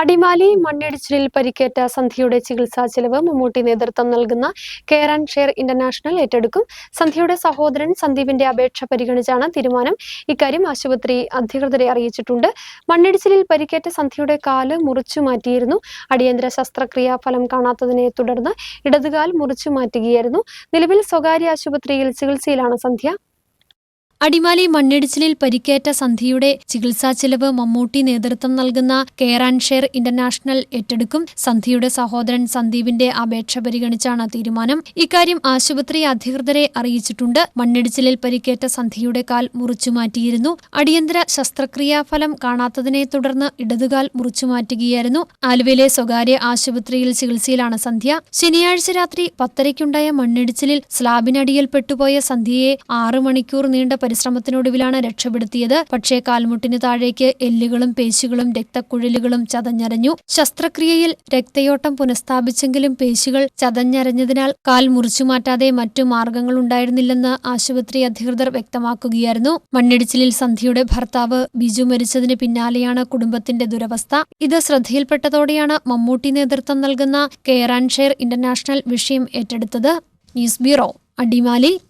അടിമാലി മണ്ണിടിച്ചിലിൽ പരിക്കേറ്റ സന്ധ്യയുടെ ചികിത്സാ ചെലവ് മമ്മൂട്ടി നേതൃത്വം നൽകുന്ന കെയർ ആൻഡ് ഷെയർ ഇന്റർനാഷണൽ ഏറ്റെടുക്കും. സന്ധ്യയുടെ സഹോദരൻ സന്ദീപിന്റെ അപേക്ഷ പരിഗണിച്ചാണ് തീരുമാനം. ഇക്കാര്യം ആശുപത്രി അധികൃതരെ അറിയിച്ചിട്ടുണ്ട്. മണ്ണിടിച്ചിലിൽ പരിക്കേറ്റ സന്ധ്യയുടെ കാൽ മുറിച്ചു മാറ്റിയിരുന്നു. അടിയന്തര ശസ്ത്രക്രിയാ ഫലം കാണാത്തതിനെ തുടർന്ന് ഇടതുകാൽ മുറിച്ചു മാറ്റുകയായിരുന്നു. നിലവിൽ സ്വകാര്യ ആശുപത്രിയിൽ ചികിത്സയിലാണ് സന്ധ്യ. അടിമാലി മണ്ണിടിച്ചിലിൽ പരിക്കേറ്റ സന്ധിയുടെ ചികിത്സാ ചെലവ് മമ്മൂട്ടി നേതൃത്വം നൽകുന്ന കെയർ ആൻഡ് ഷെയർ ഇന്റർനാഷണൽ ഏറ്റെടുക്കും. സന്ധിയുടെ സഹോദരൻ സന്ദീപിന്റെ അപേക്ഷ പരിഗണിച്ചാണ് തീരുമാനം. ഇക്കാര്യം ആശുപത്രി അധികൃതരെ അറിയിച്ചിട്ടുണ്ട്. മണ്ണിടിച്ചിലിൽ പരിക്കേറ്റ സന്ധിയുടെ കാൽ മുറിച്ചുമാറ്റിയിരുന്നു. അടിയന്തര ശസ്ത്രക്രിയാ ഫലം കാണാത്തതിനെ തുടർന്ന് ഇടതുകാൽ മുറിച്ചുമാറ്റുകയായിരുന്നു. ആലുവയിലെ സ്വകാര്യ ആശുപത്രിയിൽ ചികിത്സയിലാണ് സന്ധ്യ. ശനിയാഴ്ച രാത്രി പത്തരയ്ക്കുണ്ടായ മണ്ണിടിച്ചിലിൽ സ്ലാബിനടിയിൽ പെട്ടുപോയ സന്ധ്യയെ ആറു മണിക്കൂർ നീണ്ട പരിശ്രമത്തിനൊടുവിലാണ് രക്ഷപ്പെടുത്തിയത്. പക്ഷേ കാൽമുട്ടിന് താഴേക്ക് എല്ലുകളും പേശികളും രക്തക്കുഴലുകളും ചതഞ്ഞരഞ്ഞു. ശസ്ത്രക്രിയയിൽ രക്തയോട്ടം പുനഃസ്ഥാപിച്ചെങ്കിലും പേശികൾ ചതഞ്ഞരഞ്ഞതിനാൽ കാൽ മുറിച്ചുമാറ്റാതെ മറ്റു മാർഗങ്ങളുണ്ടായിരുന്നില്ലെന്ന് ആശുപത്രി അധികൃതർ വ്യക്തമാക്കുകയായിരുന്നു. മണ്ണിടിച്ചിലിൽ സന്ധ്യയുടെ ഭർത്താവ് ബിജു മരിച്ചതിന് പിന്നാലെയാണ് കുടുംബത്തിന്റെ ദുരവസ്ഥ. ഇത് ശ്രദ്ധയിൽപ്പെട്ടതോടെയാണ് മമ്മൂട്ടി നേതൃത്വം നൽകുന്ന കെയർ ആൻഡ് ഷെയർ ഇന്റർനാഷണൽ വിഷയം ഏറ്റെടുത്തത്. News bureau Adimali.